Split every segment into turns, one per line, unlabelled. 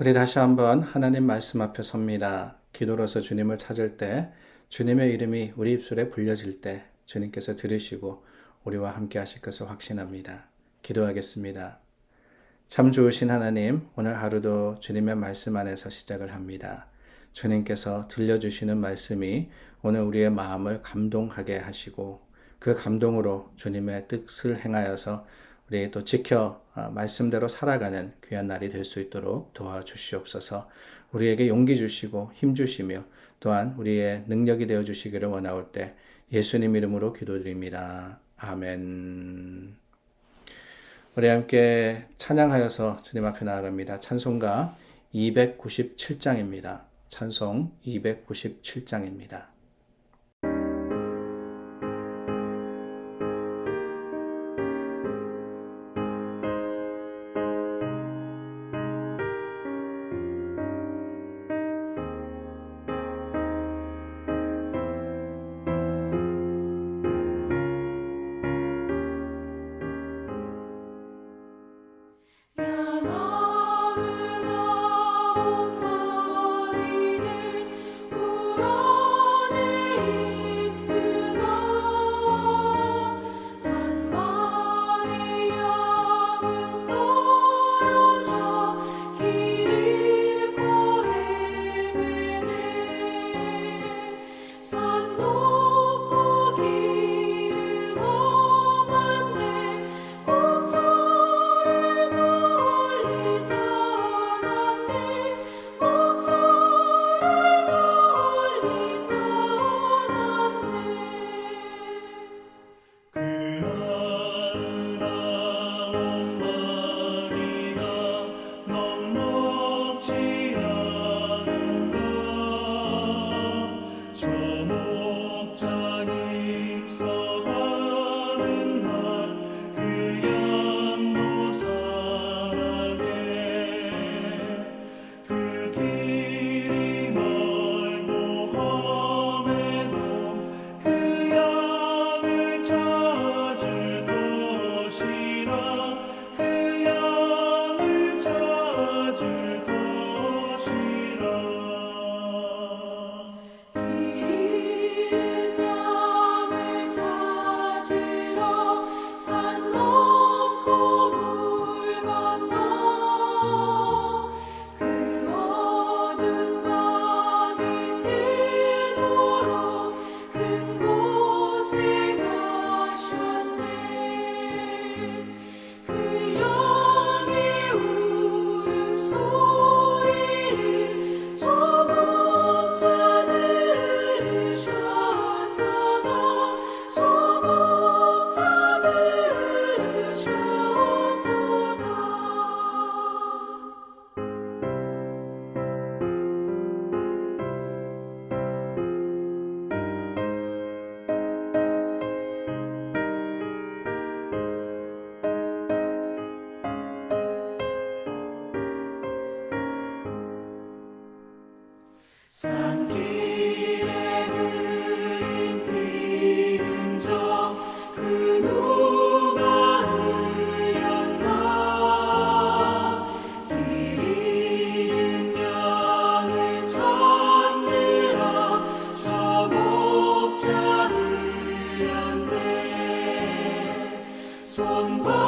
우리 다시 한번 하나님 말씀 앞에 섭니다. 기도로서 주님을 찾을 때, 주님의 이름이 우리 입술에 불려질 때, 주님께서 들으시고 우리와 함께 하실 것을 확신합니다. 기도하겠습니다. 참 좋으신 하나님, 오늘 하루도 주님의 말씀 안에서 시작을 합니다. 주님께서 들려주시는 말씀이 오늘 우리의 마음을 감동하게 하시고 그 감동으로 주님의 뜻을 행하여서 우리 또 지켜 어, 말씀대로 살아가는 귀한 날이 될 수 있도록 도와주시옵소서. 우리에게 용기 주시고 힘 주시며 또한 우리의 능력이 되어 주시기를 원하올 때 예수님 이름으로 기도드립니다. 아멘. 우리 함께 찬양하여서 주님 앞에 나아갑니다. 찬송가 297장입니다. 찬송 297장입니다.
song.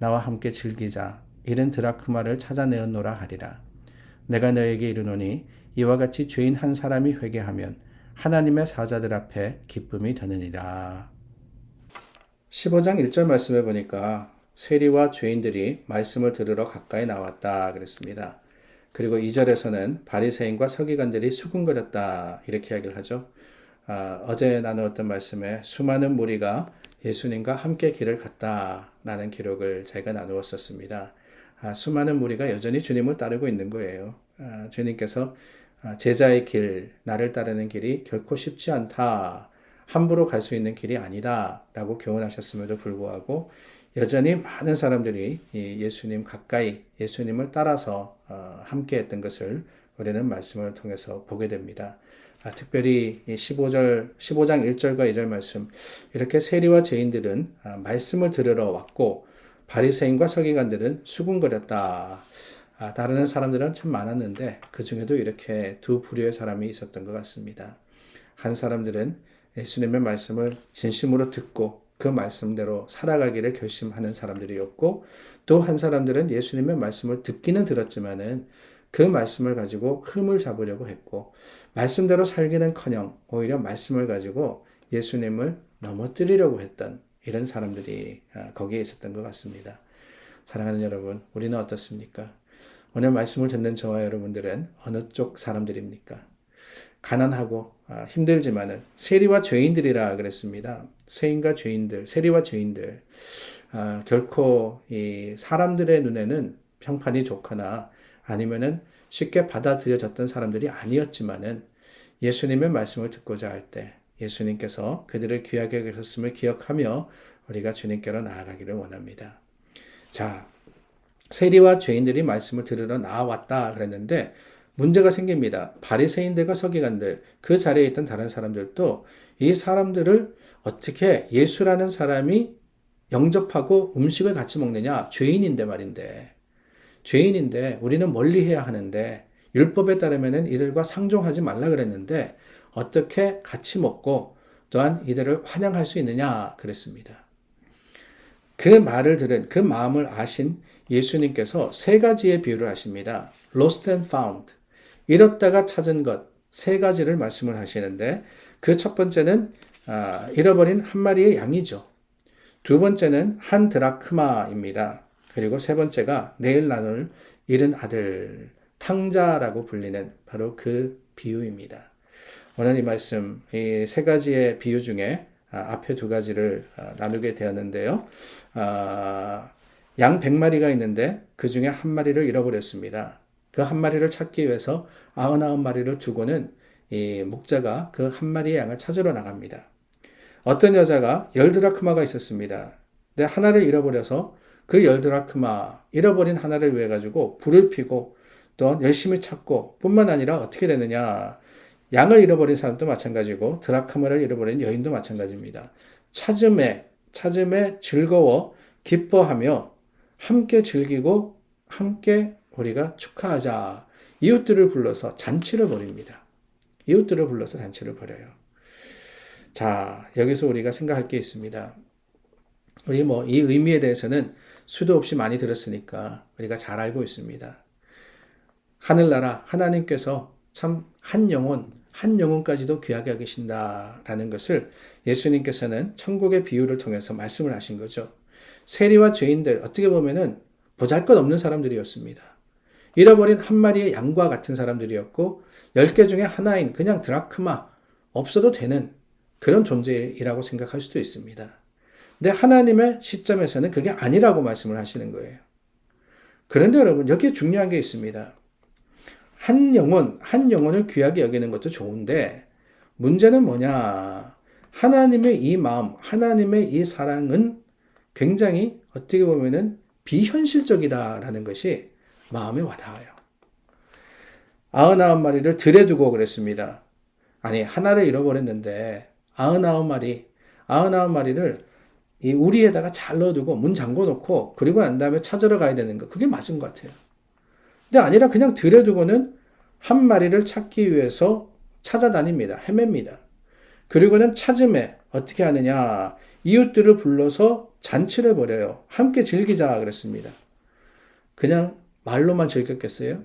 나와 함께 즐기자 이른 드라크마를 찾아내었노라 하리라. 내가 너에게 이르노니 이와 같이 죄인 한 사람이 회개하면 하나님의 사자들 앞에 기쁨이 되느니라. 15장 1절 말씀에 보니까 세리와 죄인들이 말씀을 들으러 가까이 나왔다 그랬습니다. 그리고 2절에서는 바리새인과 서기관들이 수군거렸다 이렇게 이야기를 하죠. 아, 어제 나누었던 말씀에 수많은 무리가 예수님과 함께 길을 갔다라는 기록을 제가 나누었었습니다. 아, 수많은 무리가 여전히 주님을 따르고 있는 거예요. 아, 주님께서 아, 제자의 길, 나를 따르는 길이 결코 쉽지 않다. 함부로 갈 수 있는 길이 아니다. 라고 교훈하셨음에도 불구하고 여전히 많은 사람들이 예수님 가까이 예수님을 따라서 어, 함께 했던 것을 우리는 말씀을 통해서 보게 됩니다. 아, 특별히 15절, 15장 1절과 2절 말씀, 이렇게 세리와 죄인들은 아, 말씀을 들으러 왔고, 바리새인과 서기관들은 수군거렸다. 아, 다른 사람들은 참 많았는데, 그 중에도 이렇게 두 부류의 사람이 있었던 것 같습니다. 한 사람들은 예수님의 말씀을 진심으로 듣고, 그 말씀대로 살아가기를 결심하는 사람들이었고, 또 한 사람들은 예수님의 말씀을 듣기는 들었지만은, 그 말씀을 가지고 흠을 잡으려고 했고 말씀대로 살기는 커녕 오히려 말씀을 가지고 예수님을 넘어뜨리려고 했던 이런 사람들이 아, 거기에 있었던 것 같습니다. 사랑하는 여러분, 우리는 어떻습니까? 오늘 말씀을 듣는 저와 여러분들은 어느 쪽 사람들입니까? 가난하고 아, 힘들지만은 세리와 죄인들이라 그랬습니다. 세인과 죄인들, 세리와 죄인들. 아, 결코 이 사람들의 눈에는 평판이 좋거나 아니면은 쉽게 받아들여졌던 사람들이 아니었지만은 예수님의 말씀을 듣고자 할 때 예수님께서 그들을 귀하게 여겼음을 기억하며 우리가 주님께로 나아가기를 원합니다. 자, 세리와 죄인들이 말씀을 들으러 나왔다 그랬는데 문제가 생깁니다. 바리새인들과 서기관들 그 자리에 있던 다른 사람들도 이 사람들을 어떻게 예수라는 사람이 영접하고 음식을 같이 먹느냐 죄인인데 말인데 죄인인데 우리는 멀리 해야 하는데 율법에 따르면 이들과 상종하지 말라 그랬는데 어떻게 같이 먹고 또한 이들을 환영할 수 있느냐 그랬습니다. 그 말을 들은 그 마음을 아신 예수님께서 세 가지의 비유를 하십니다. lost and found. 잃었다가 찾은 것. 세 가지를 말씀을 하시는데 그 첫 번째는 아, 잃어버린 한 마리의 양이죠. 두 번째는 한 드라크마입니다. 그리고 세 번째가 내일 나눌 잃은 아들, 탕자라고 불리는 바로 그 비유입니다. 오늘 이 말씀, 이 세 가지의 비유 중에 아, 앞에 두 가지를 아, 나누게 되었는데요. 아, 양 100마리가 있는데 그 중에 한 마리를 잃어버렸습니다. 그 한 마리를 찾기 위해서 99마리를 두고는 이 목자가 그 한 마리의 양을 찾으러 나갑니다. 어떤 여자가 열 드라크마가 있었습니다. 근데 하나를 잃어버려서 그 열 드라크마 잃어버린 하나를 위해 가지고 불을 피고 또 열심히 찾고 뿐만 아니라 어떻게 되느냐 양을 잃어버린 사람도 마찬가지고 드라크마를 잃어버린 여인도 마찬가지입니다. 찾음에 찾음에 즐거워 기뻐하며 함께 즐기고 함께 우리가 축하하자 이웃들을 불러서 잔치를 벌입니다. 이웃들을 불러서 잔치를 벌여요. 자 여기서 우리가 생각할 게 있습니다. 우리 뭐 이 의미에 대해서는 수도 없이 많이 들었으니까 우리가 잘 알고 있습니다. 하늘나라 하나님께서 참 한 영혼, 한 영혼까지도 귀하게 하계신다라는 것을 예수님께서는 천국의 비유를 통해서 말씀을 하신 거죠. 세리와 죄인들 어떻게 보면은 보잘 것 없는 사람들이었습니다. 잃어버린 한 마리의 양과 같은 사람들이었고, 열개 중에 하나인 그냥 드라크마, 없어도 되는 그런 존재이라고 생각할 수도 있습니다. 근데 하나님의 시점에서는 그게 아니라고 말씀을 하시는 거예요. 그런데 여러분, 여기에 중요한 게 있습니다. 한 영혼, 한 영혼을 귀하게 여기는 것도 좋은데, 문제는 뭐냐? 하나님의 이 마음, 하나님의 이 사랑은 굉장히 어떻게 보면은 비현실적이다라는 것이 마음에 와닿아요. 아흔아홉 마리를 들에 두고 그랬습니다. 아니, 하나를 잃어버렸는데, 아흔아홉 마리, 아흔아홉 마리를 이 우리에다가 잘 넣어두고 문 잠궈 놓고 그리고 난 다음에 찾으러 가야 되는 거. 그게 맞은 것 같아요. 근데 아니라 그냥 들에 두고는 한 마리를 찾기 위해서 찾아다닙니다. 헤맵니다. 그리고는 찾음에 어떻게 하느냐. 이웃들을 불러서 잔치를 벌여요. 함께 즐기자 그랬습니다. 그냥 말로만 즐겼겠어요?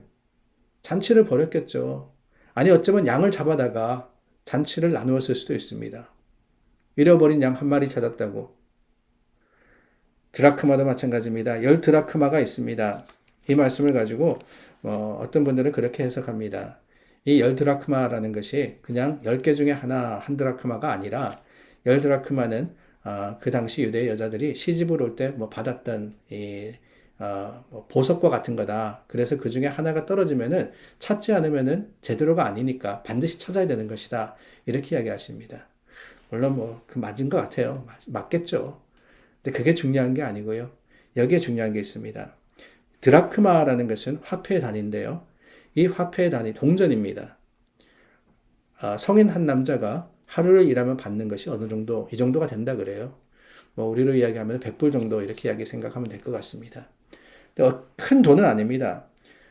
잔치를 벌였겠죠. 아니 어쩌면 양을 잡아다가 잔치를 나누었을 수도 있습니다. 잃어버린 양 한 마리 찾았다고. 드라크마도 마찬가지입니다. 열 드라크마가 있습니다. 이 말씀을 가지고 어, 어떤 분들은 그렇게 해석합니다. 이 열 드라크마라는 것이 그냥 열 개 중에 하나 한 드라크마가 아니라 열 드라크마는 어, 그 당시 유대 여자들이 시집을 올 때 뭐 받았던 이 어, 뭐 보석과 같은 거다. 그래서 그 중에 하나가 떨어지면은 찾지 않으면은 제대로가 아니니까 반드시 찾아야 되는 것이다. 이렇게 이야기하십니다. 물론 뭐 그 맞은 것 같아요. 맞, 겠죠 근데 그게 중요한 게 아니고요. 여기에 중요한 게 있습니다. 드라크마라는 것은 화폐의 단위인데요. 이 화폐의 단위 동전입니다. 아, 성인 한 남자가 하루를 일하면 받는 것이 어느 정도 이 정도가 된다 그래요. 뭐 우리로 이야기하면 100불 정도 이렇게 이야기 생각하면 될 것 같습니다. 어, 큰 돈은 아닙니다.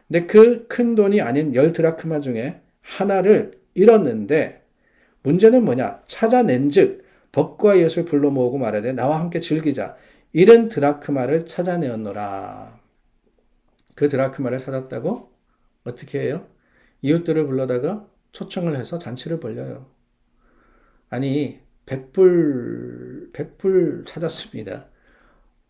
근데 그 큰 돈이 아닌 열 드라크마 중에 하나를 잃었는데 문제는 뭐냐? 찾아낸 즉 법과 예수를 불러 모으고 말하되 나와 함께 즐기자. 이런 드라크마를 찾아내었노라. 그 드라크마를 찾았다고 어떻게 해요? 이웃들을 불러다가 초청을 해서 잔치를 벌려요. 아니, 백불, 백불 찾았습니다.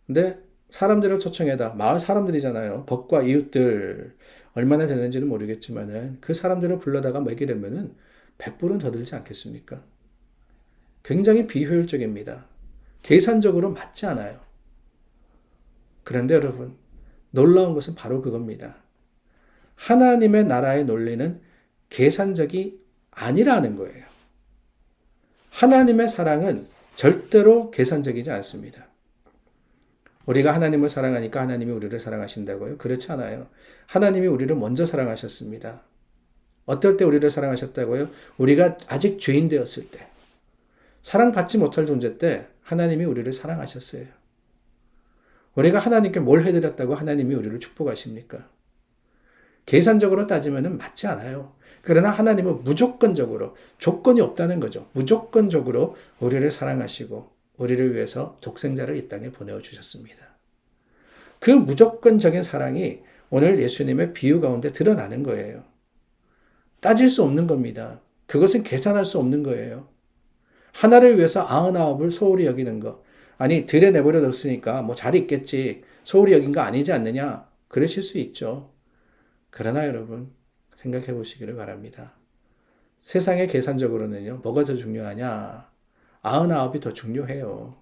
근데 사람들을 초청해다. 마을 사람들이잖아요. 법과 이웃들. 얼마나 되는지는 모르겠지만은 그 사람들을 불러다가 먹이려면은 백불은 더 들지 않겠습니까? 굉장히 비효율적입니다. 계산적으로 맞지 않아요. 그런데 여러분, 놀라운 것은 바로 그겁니다. 하나님의 나라의 논리는 계산적이 아니라는 거예요. 하나님의 사랑은 절대로 계산적이지 않습니다. 우리가 하나님을 사랑하니까 하나님이 우리를 사랑하신다고요? 그렇지 않아요. 하나님이 우리를 먼저 사랑하셨습니다. 어떨 때 우리를 사랑하셨다고요? 우리가 아직 죄인 되었을 때. 사랑받지 못할 존재 때 하나님이 우리를 사랑하셨어요. 우리가 하나님께 뭘 해드렸다고 하나님이 우리를 축복하십니까? 계산적으로 따지면 맞지 않아요. 그러나 하나님은 무조건적으로 조건이 없다는 거죠. 무조건적으로 우리를 사랑하시고 우리를 위해서 독생자를 이 땅에 보내어 주셨습니다. 그 무조건적인 사랑이 오늘 예수님의 비유 가운데 드러나는 거예요. 따질 수 없는 겁니다. 그것은 계산할 수 없는 거예요. 하나를 위해서 아흔아홉을 소홀히 여기는 거. 아니, 들에 내버려 뒀으니까 뭐 잘 있겠지. 소홀히 여긴 거 아니지 않느냐? 그러실 수 있죠. 그러나 여러분, 생각해 보시기를 바랍니다. 세상의 계산적으로는요, 뭐가 더 중요하냐? 아흔아홉이 더 중요해요.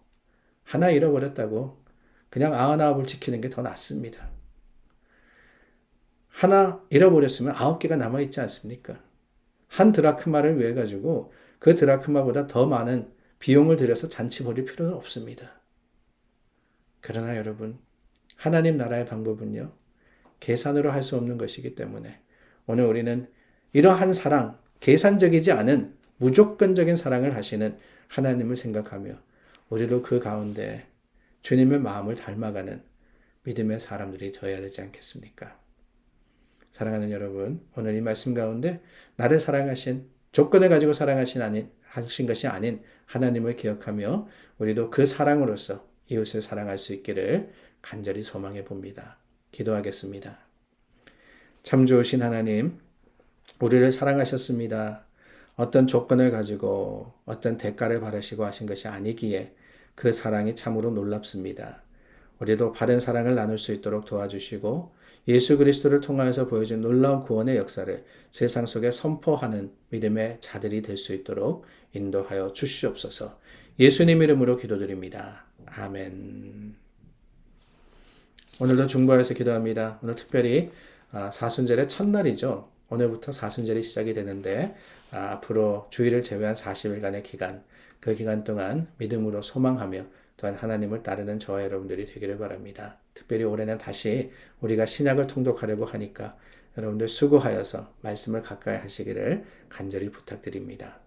하나 잃어버렸다고 그냥 아흔아홉을 지키는 게 더 낫습니다. 하나 잃어버렸으면 아홉 개가 남아있지 않습니까? 한 드라크마를 위해 가지고 그 드라크마보다 더 많은 비용을 들여서 잔치 벌일 필요는 없습니다. 그러나 여러분, 하나님 나라의 방법은요, 계산으로 할 수 없는 것이기 때문에 오늘 우리는 이러한 사랑, 계산적이지 않은 무조건적인 사랑을 하시는 하나님을 생각하며 우리도 그 가운데 주님의 마음을 닮아가는 믿음의 사람들이 되어야 되지 않겠습니까? 사랑하는 여러분, 오늘 이 말씀 가운데 나를 사랑하신 조건을 가지고 사랑하신 아닌 하신 것이 아닌 하나님을 기억하며 우리도 그 사랑으로서 이웃을 사랑할 수 있기를 간절히 소망해 봅니다. 기도하겠습니다. 참 좋으신 하나님, 우리를 사랑하셨습니다. 어떤 조건을 가지고 어떤 대가를 바라시고 하신 것이 아니기에 그 사랑이 참으로 놀랍습니다. 우리도 바른 사랑을 나눌 수 있도록 도와주시고 예수 그리스도를 통하여서 보여준 놀라운 구원의 역사를 세상 속에 선포하는 믿음의 자들이 될 수 있도록 인도하여 주시옵소서. 예수님 이름으로 기도드립니다. 아멘. 오늘도 중보해서 기도합니다. 오늘 특별히 아, 사순절의 첫날이죠. 오늘부터 사순절이 시작이 되는데 아, 앞으로 주일을 제외한 40일간의 기간, 그 기간 동안 믿음으로 소망하며 또한 하나님을 따르는 저와 여러분들이 되기를 바랍니다. 특별히 올해는 다시 우리가 신약을 통독하려고 하니까 여러분들 수고하여서 말씀을 가까이 하시기를 간절히 부탁드립니다.